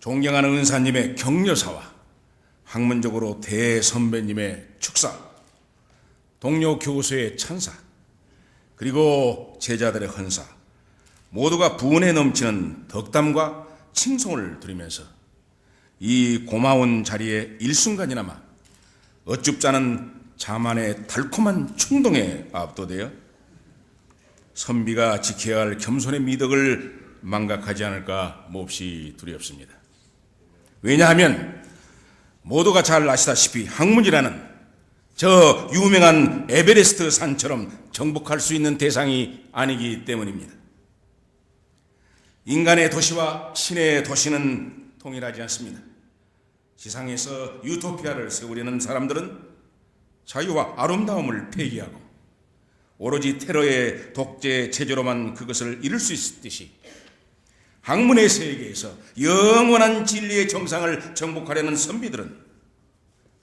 존경하는 은사님의 격려사와 학문적으로 대선배님의 축사, 동료 교수의 찬사, 그리고 제자들의 헌사, 모두가 분에 넘치는 덕담과 칭송을 드리면서 이 고마운 자리에 일순간이나마 않은 자만의 달콤한 충동에 압도되어 선비가 지켜야 할 겸손의 미덕을 망각하지 않을까 몹시 두렵습니다. 왜냐하면 모두가 잘 아시다시피 학문이라는 저 유명한 에베레스트 산처럼 정복할 수 있는 대상이 아니기 때문입니다. 인간의 도시와 신의 도시는 동일하지 않습니다. 지상에서 유토피아를 세우려는 사람들은 자유와 아름다움을 폐기하고 오로지 테러의 독재 체제로만 그것을 이룰 수 있듯이 학문의 세계에서 영원한 진리의 정상을 정복하려는 선비들은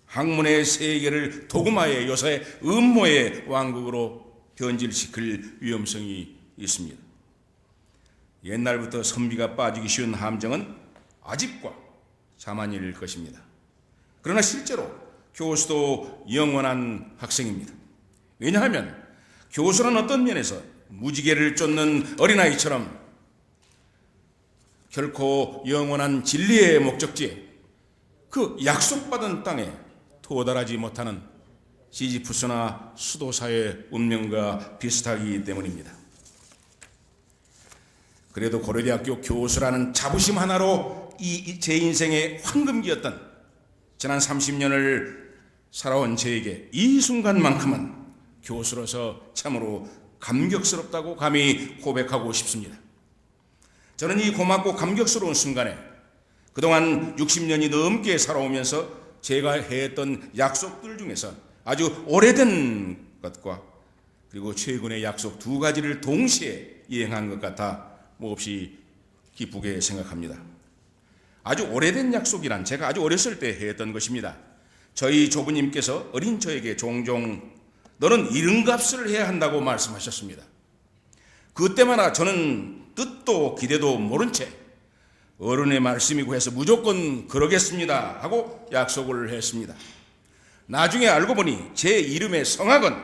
학문의 세계를 도구마의 요새 음모의 왕국으로 변질시킬 위험성이 있습니다. 옛날부터 선비가 빠지기 쉬운 함정은 아집과 자만일 것입니다. 그러나 실제로 교수도 영원한 학생입니다. 왜냐하면 교수는 어떤 면에서 무지개를 쫓는 어린아이처럼 결코 영원한 진리의 목적지에 그 약속받은 땅에 도달하지 못하는 시지푸스나 수도사의 운명과 비슷하기 때문입니다. 그래도 고려대학교 교수라는 자부심 하나로 이 제 인생의 황금기였던 지난 30년을 살아온 저에게 이 순간만큼은 교수로서 참으로 감격스럽다고 감히 고백하고 싶습니다. 저는 이 고맙고 감격스러운 순간에 그동안 60년이 넘게 살아오면서 제가 했던 약속들 중에서 아주 오래된 것과 그리고 최근의 약속 두 가지를 동시에 이행한 것 같아 몹시 기쁘게 생각합니다. 아주 오래된 약속이란 제가 아주 어렸을 때 했던 것입니다. 저희 조부님께서 어린 저에게 종종 너는 이른값을 해야 한다고 말씀하셨습니다. 그때마다 저는 뜻도 기대도 모른 채 어른의 말씀이고 해서 무조건 그러겠습니다 하고 약속을 했습니다. 나중에 알고 보니 제 이름의 성악은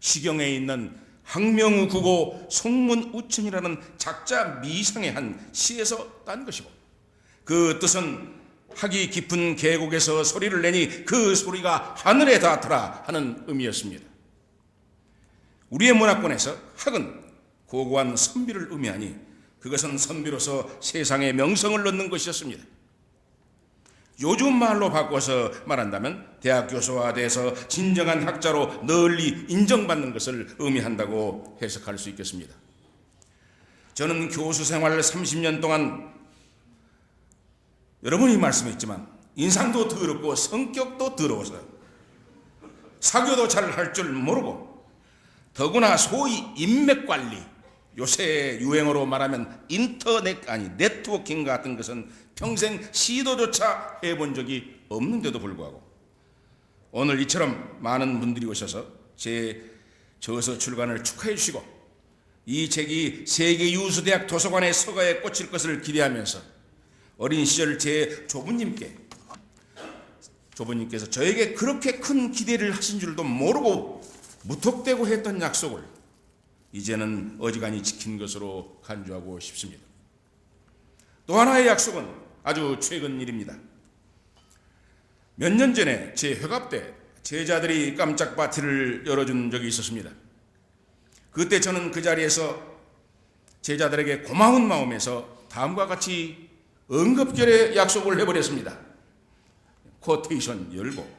시경에 있는 항명우 국어 송문우천이라는 작자 미상의 한 시에서 딴 것이고 그 뜻은 학이 깊은 계곡에서 소리를 내니 그 소리가 하늘에 닿더라 하는 의미였습니다. 우리의 문화권에서 학은 고고한 선비를 의미하니 그것은 선비로서 세상에 명성을 넣는 것이었습니다. 요즘 말로 바꿔서 말한다면 대학 교수화돼서 진정한 학자로 널리 인정받는 것을 의미한다고 해석할 수 있겠습니다. 저는 교수 생활 30년 동안 여러분이 말씀했지만 인상도 더럽고 성격도 더러워서 사교도 잘 할 줄 모르고 더구나 소위 인맥 관리 요새 유행어로 말하면 인터넷 아니 네트워킹 같은 것은 평생 시도조차 해본 적이 없는데도 불구하고 오늘 이처럼 많은 분들이 오셔서 제 저서 출간을 축하해 주시고 이 책이 세계 유수 대학 도서관의 서가에 꽂힐 것을 기대하면서 어린 시절 제 조부님께 조부님께서 저에게 그렇게 큰 기대를 하신 줄도 모르고 무턱대고 했던 약속을 이제는 어지간히 지킨 것으로 간주하고 싶습니다. 또 하나의 약속은 아주 최근 일입니다. 몇 년 전에 제 회갑 때 제자들이 깜짝 파티를 열어준 적이 있었습니다. 그때 저는 그 자리에서 제자들에게 고마운 마음에서 다음과 같이 응급결의 약속을 해버렸습니다. 코테이션 열고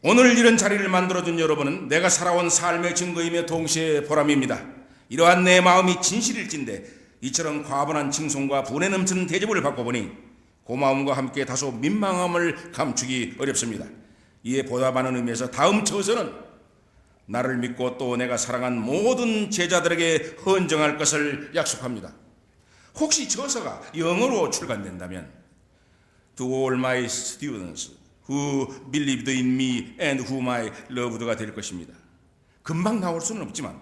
오늘 이런 자리를 만들어준 여러분은 내가 살아온 삶의 증거이며 동시에 보람입니다. 이러한 내 마음이 진실일진데 이처럼 과분한 칭송과 분에 넘치는 대접을 받고 보니 고마움과 함께 다소 민망함을 감추기 어렵습니다. 이에 보답하는 의미에서 다음 처서는 나를 믿고 또 내가 사랑한 모든 제자들에게 헌정할 것을 약속합니다. 혹시 저서가 영어로 출간된다면 To all my students who believed in me and whom I loved가 될 것입니다. 금방 나올 수는 없지만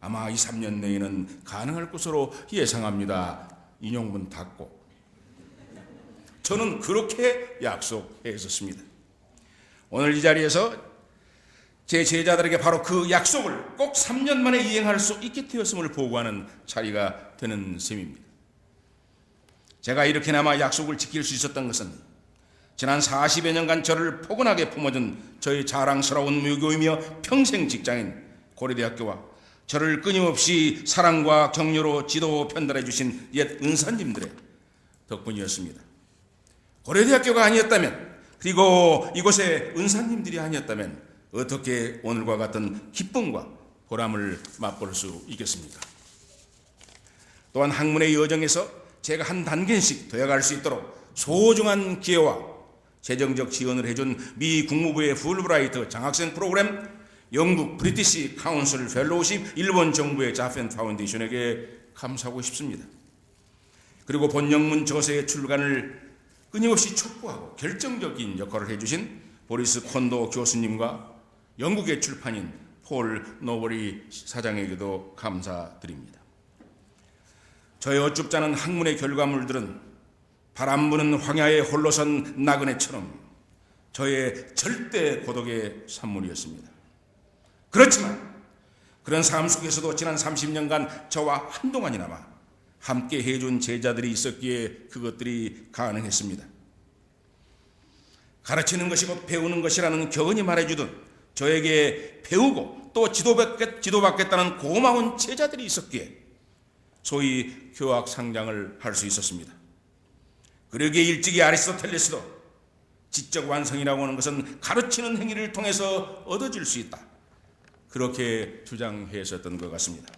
아마 2, 3년 내에는 가능할 것으로 예상합니다. 인용문 닫고 저는 그렇게 약속했었습니다. 오늘 이 자리에서 제 제자들에게 바로 그 약속을 꼭 3년 만에 이행할 수 있게 되었음을 보고하는 자리가 되는 셈입니다. 제가 이렇게나마 약속을 지킬 수 있었던 것은 지난 40여 년간 저를 포근하게 품어준 저의 자랑스러운 무교이며 평생 직장인 고려대학교와 저를 끊임없이 사랑과 격려로 지도 편달해 주신 옛 은사님들의 덕분이었습니다. 고려대학교가 아니었다면 그리고 이곳에 은사님들이 아니었다면 어떻게 오늘과 같은 기쁨과 보람을 맛볼 수 있겠습니까? 또한 학문의 여정에서 제가 한 단계씩 더해갈 수 있도록 소중한 기회와 재정적 지원을 해준 미 국무부의 풀브라이트 장학생 프로그램, 영국 브리티시 카운슬 펠로우십, 일본 정부의 자펜 파운데이션에게 감사하고 싶습니다. 그리고 본영문 저서의 출간을 끊임없이 촉구하고 결정적인 역할을 해주신 보리스 콘도 교수님과 영국의 출판인 폴 노버리 사장에게도 감사드립니다. 저의 어쭙잖은 학문의 결과물들은 바람 부는 황야에 홀로 선 나그네처럼 저의 절대 고독의 산물이었습니다. 그렇지만 그런 삶 속에서도 지난 30년간 저와 한동안이나마 함께 해준 제자들이 있었기에 그것들이 가능했습니다. 가르치는 것이 곧 배우는 것이라는 교훈이 말해주듯 저에게 배우고 또 지도받겠, 지도받겠다는 고마운 제자들이 있었기에 소위 교학 상장을 할 수 있었습니다. 그러기에 일찍이 아리스토텔레스도 지적 완성이라고 하는 것은 가르치는 행위를 통해서 얻어질 수 있다. 그렇게 주장했었던 것 같습니다.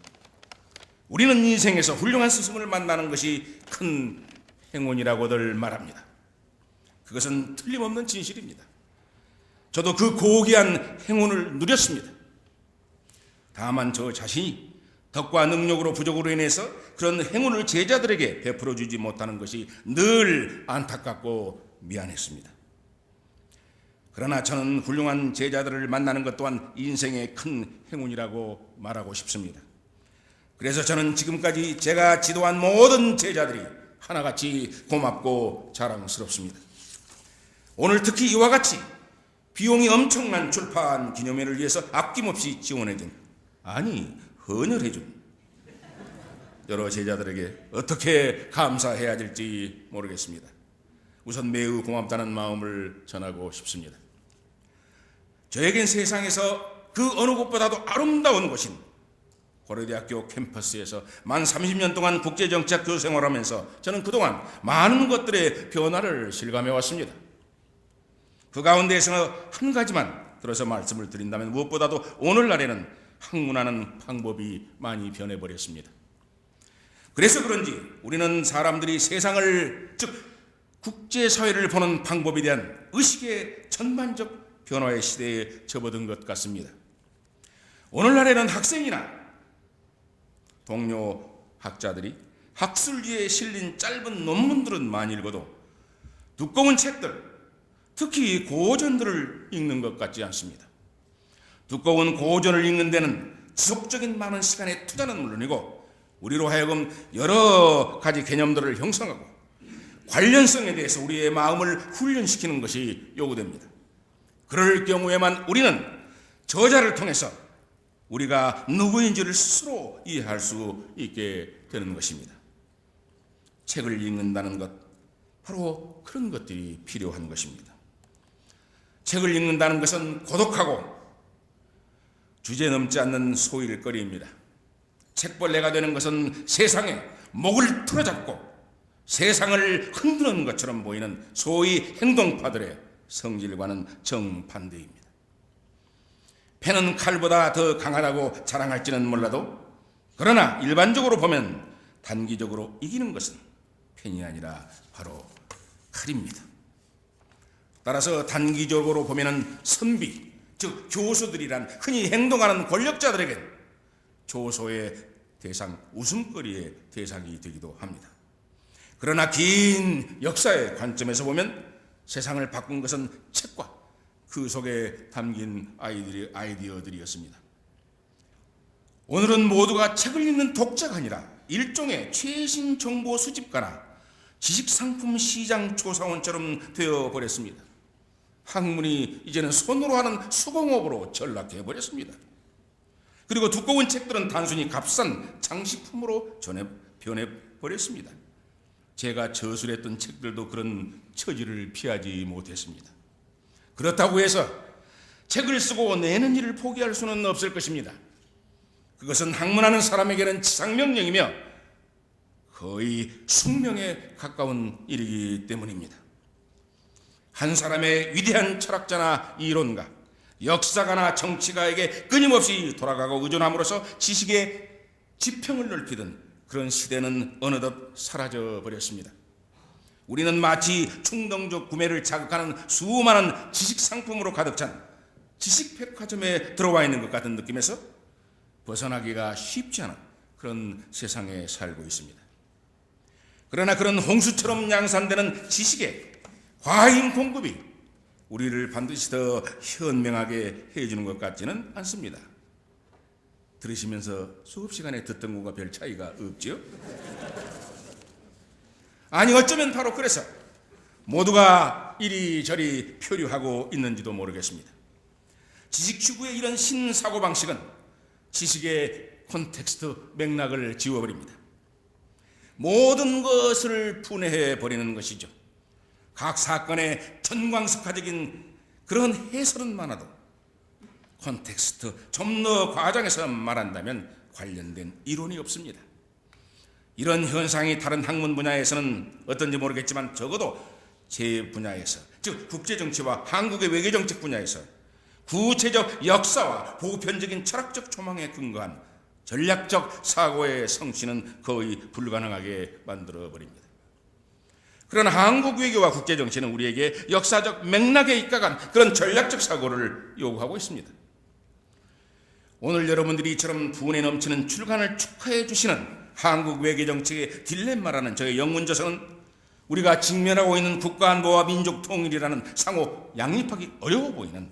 우리는 인생에서 훌륭한 스승을 만나는 것이 큰 행운이라고들 말합니다. 그것은 틀림없는 진실입니다. 저도 그 고귀한 행운을 누렸습니다. 다만 저 자신이 덕과 능력으로 부족으로 인해서 그런 행운을 제자들에게 베풀어 주지 못하는 것이 늘 안타깝고 미안했습니다. 그러나 저는 훌륭한 제자들을 만나는 것 또한 인생의 큰 행운이라고 말하고 싶습니다. 그래서 저는 지금까지 제가 지도한 모든 제자들이 하나같이 고맙고 자랑스럽습니다. 오늘 특히 이와 같이 비용이 엄청난 출판 기념회를 위해서 아낌없이 지원해준 아니 헌혈해준 여러 제자들에게 어떻게 감사해야 될지 모르겠습니다. 우선 매우 고맙다는 마음을 전하고 싶습니다. 저에겐 세상에서 그 어느 곳보다도 아름다운 곳인 고려대학교 캠퍼스에서 만 30년 동안 국제정책 교수 생활하면서 저는 그동안 많은 것들의 변화를 실감해 왔습니다. 그 가운데에서 한 가지만 들어서 말씀을 드린다면 무엇보다도 오늘날에는 학문하는 방법이 많이 변해버렸습니다. 그래서 그런지 우리는 사람들이 세상을, 즉, 국제사회를 보는 방법에 대한 의식의 전반적 변화의 시대에 접어든 것 같습니다. 오늘날에는 학생이나 동료 학자들이 학술지에 실린 짧은 논문들은 많이 읽어도 두꺼운 책들, 특히 고전들을 읽는 것 같지 않습니다. 두꺼운 고전을 읽는 데는 지속적인 많은 시간의 투자는 물론이고 우리로 하여금 여러 가지 개념들을 형성하고 관련성에 대해서 우리의 마음을 훈련시키는 것이 요구됩니다. 그럴 경우에만 우리는 저자를 통해서 우리가 누구인지를 스스로 이해할 수 있게 되는 것입니다. 책을 읽는다는 것, 바로 그런 것들이 필요한 것입니다. 책을 읽는다는 것은 고독하고 주제 넘지 않는 소일거리입니다. 책벌레가 되는 것은 세상에 목을 틀어잡고 세상을 흔드는 것처럼 보이는 소위 행동파들의 성질과는 정반대입니다. 패는 칼보다 더 강하다고 자랑할지는 몰라도 그러나 일반적으로 보면 단기적으로 이기는 것은 펜이 아니라 바로 칼입니다. 따라서 단기적으로 보면은 선비, 즉 교수들이란 흔히 행동하는 권력자들에겐 조소의 대상, 웃음거리의 대상이 되기도 합니다. 그러나 긴 역사의 관점에서 보면 세상을 바꾼 것은 책과 그 속에 담긴 아이들이, 아이디어들이었습니다. 오늘은 모두가 책을 읽는 독자가 아니라 일종의 최신 정보 수집가나 지식상품 시장 조사원처럼 되어 버렸습니다. 학문이 이제는 손으로 하는 수공업으로 전락해 버렸습니다. 그리고 두꺼운 책들은 단순히 값싼 장식품으로 전해 변해 버렸습니다. 제가 저술했던 책들도 그런 처지를 피하지 못했습니다. 그렇다고 해서 책을 쓰고 내는 일을 포기할 수는 없을 것입니다. 그것은 학문하는 사람에게는 지상명령이며 거의 숙명에 가까운 일이기 때문입니다. 한 사람의 위대한 철학자나 이론가, 역사가나 정치가에게 끊임없이 돌아가고 의존함으로써 지식의 지평을 넓히던 그런 시대는 어느덧 사라져 버렸습니다. 우리는 마치 충동적 구매를 자극하는 수많은 지식 상품으로 가득 찬 지식 백화점에 들어와 있는 것 같은 느낌에서 벗어나기가 쉽지 않은 그런 세상에 살고 있습니다. 그러나 그런 홍수처럼 양산되는 지식의 과잉 공급이 우리를 반드시 더 현명하게 해주는 것 같지는 않습니다. 들으시면서 수업 시간에 듣던 것과 별 차이가 없죠? 아니 어쩌면 바로 그래서 모두가 이리저리 표류하고 있는지도 모르겠습니다. 지식 추구의 이런 신사고 방식은 지식의 콘텍스트 맥락을 지워버립니다. 모든 것을 분해해 버리는 것이죠. 각 사건의 전광석화적인 그런 해설은 많아도 콘텍스트 좀 더 과장해서 말한다면 관련된 이론이 없습니다. 이런 현상이 다른 학문 분야에서는 어떤지 모르겠지만 적어도 제 분야에서 즉 국제 정치와 한국의 외교 정책 분야에서 구체적 역사와 보편적인 철학적 조망에 근거한 전략적 사고의 성취는 거의 불가능하게 만들어 버립니다. 그러나 한국 외교와 국제 정치는 우리에게 역사적 맥락에 입각한 그런 전략적 사고를 요구하고 있습니다. 오늘 여러분들이 이처럼 분에 넘치는 출간을 축하해 주시는 한국 외교 정책의 딜레마라는 저의 영문 저서는 우리가 직면하고 있는 국가 안보와 민족 통일이라는 상호 양립하기 어려워 보이는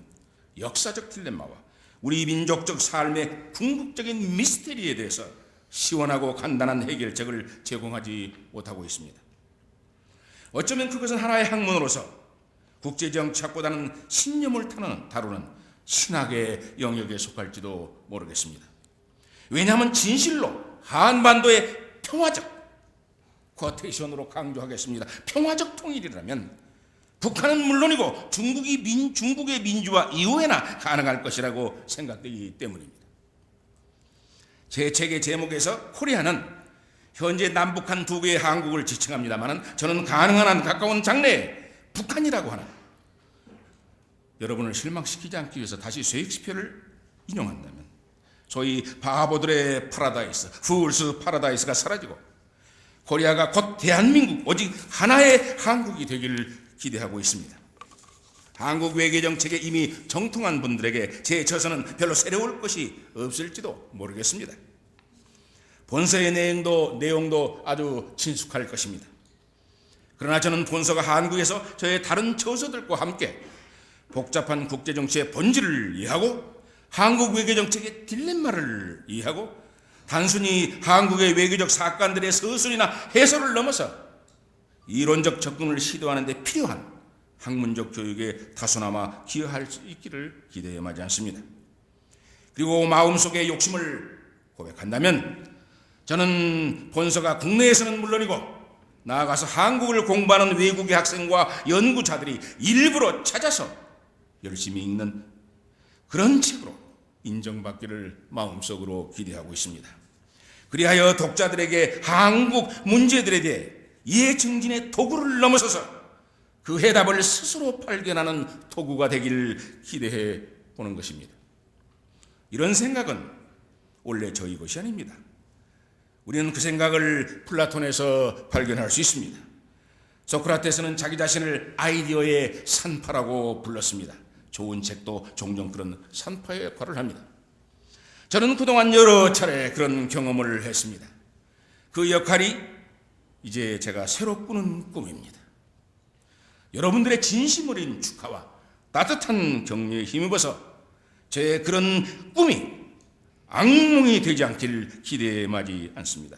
역사적 딜레마와 우리 민족적 삶의 궁극적인 미스테리에 대해서 시원하고 간단한 해결책을 제공하지 못하고 있습니다. 어쩌면 그것은 하나의 학문으로서 국제정치학보다는 신념을 타는 다루는 신학의 영역에 속할지도 모르겠습니다. 왜냐하면 진실로 한반도의 평화적 쿼테이션으로 강조하겠습니다. 평화적 통일이라면 북한은 물론이고 중국이 민, 중국의 민주화 이후에나 가능할 것이라고 생각되기 때문입니다. 제 책의 제목에서 코리아는 현재 남북한 두 개의 한국을 지칭합니다만 저는 가능한 한 가까운 장래에 북한이라고 하는 여러분을 실망시키지 않기 위해서 다시 셰익스피어를 인용한다면 소위 바보들의 파라다이스, 풀스 파라다이스가 사라지고 코리아가 곧 대한민국 오직 하나의 한국이 되기를 기대하고 있습니다. 한국 외교 정책에 이미 정통한 분들에게 제 저서는 별로 새로울 것이 없을지도 모르겠습니다. 본서의 내용도 내용도 아주 친숙할 것입니다. 그러나 저는 본서가 한국에서 저의 다른 저서들과 함께 복잡한 국제 정치의 본질을 이해하고 한국 외교 정책의 딜레마를 이해하고 단순히 한국의 외교적 사건들의 서술이나 해설을 넘어서 이론적 접근을 시도하는 데 필요한 학문적 교육에 다소나마 기여할 수 있기를 기대해 마지 않습니다. 그리고 마음속의 욕심을 고백한다면 저는 본서가 국내에서는 물론이고 나아가서 한국을 공부하는 외국의 학생과 연구자들이 일부러 찾아서 열심히 읽는 그런 책으로 인정받기를 마음속으로 기대하고 있습니다. 그리하여 독자들에게 한국 문제들에 대해 이해 증진의 도구를 넘어서서 그 해답을 스스로 발견하는 도구가 되기를 기대해 보는 것입니다. 이런 생각은 원래 저희 것이 아닙니다. 우리는 그 생각을 플라톤에서 발견할 수 있습니다. 소크라테스는 자기 자신을 아이디어의 산파라고 불렀습니다. 좋은 책도 종종 그런 산파의 역할을 합니다. 저는 그동안 여러 차례 그런 경험을 했습니다. 그 역할이 이제 제가 새로 꾸는 꿈입니다. 여러분들의 진심 어린 축하와 따뜻한 격려에 힘입어서 제 그런 꿈이 악몽이 되지 않길 기대하지 않습니다.